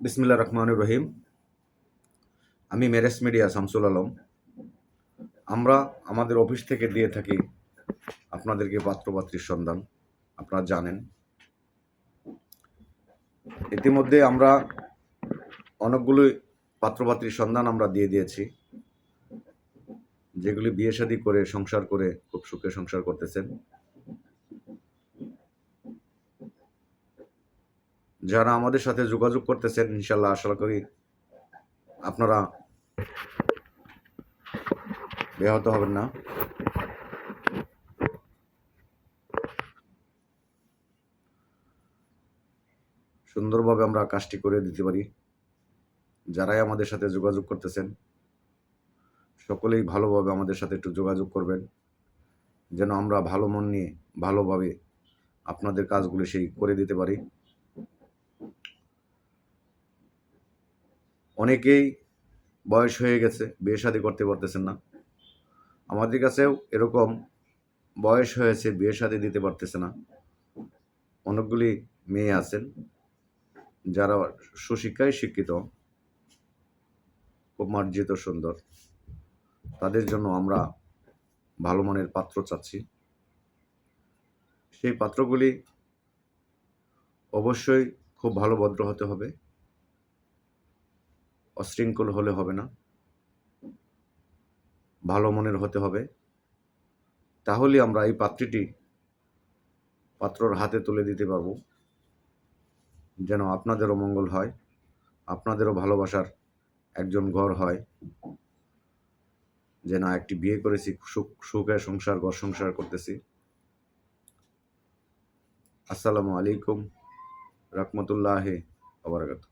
বিসমিল্লা রহমানুর রহিম। আমি মেরেস মিডিয়া শামসুল আলম। আমরা আমাদের অফিস থেকে দিয়ে থাকি আপনাদেরকে পাত্রপাত্রীর সন্ধান। আপনারা জানেন। ইতিমধ্যে আমরা অনেকগুলো পাত্রপাত্রীর সন্ধান আমরা দিয়ে দিয়েছি। যেগুলি বিয়ে শাদী করে, সংসার করে, খুব সুখে সংসার করতেছেন। যারা আমাদের সাথে যোগাযোগ করতেছেন, ইনশাল্লাহ আশা করি আপনারা ব্যাহত হবেন না। সুন্দরভাবে আমরা কাজটি করে দিতে পারি। যারাই আমাদের সাথে যোগাযোগ করতেছেন, সকলেই ভালোভাবে আমাদের সাথে একটু যোগাযোগ করবেন, যেন আমরা ভালো মন নিয়ে ভালোভাবে আপনাদের কাজগুলো সেই করে দিতে পারি। অনেকেই বয়স হয়ে গেছে, বিয়ে শাদী করতে পারতেছেন না। আমাদের কাছেও এরকম বয়স হয়েছে, বিয়ে শাদী দিতে পারতেছে না। অনেকগুলি মেয়ে আছেন, যারা সুশিক্ষায় শিক্ষিত, খুব মার্জিত, সুন্দর। তাদের জন্য আমরা ভালো মানের পাত্র চাচ্ছি। সেই পাত্রগুলি অবশ্যই খুব ভালো ভদ্র হতে হবে। অশৃঙ্খল হলে হবে না। ভালো মনের হতে হবে। তাহলে আমরা এই পাত্রটি পাত্রর হাতে তুলে দিতে পারব। যেন আপনাদেরও মঙ্গল হয়, আপনাদেরও ভালোবাসার একজন ঘর হয়। যে না, একটি বিয়ে করেছি, সুখ, সুখে সংসার, ঘর সংসার করতেছি। আসসালামু আলাইকুম, রহমতুল্লাহ আবরাকাত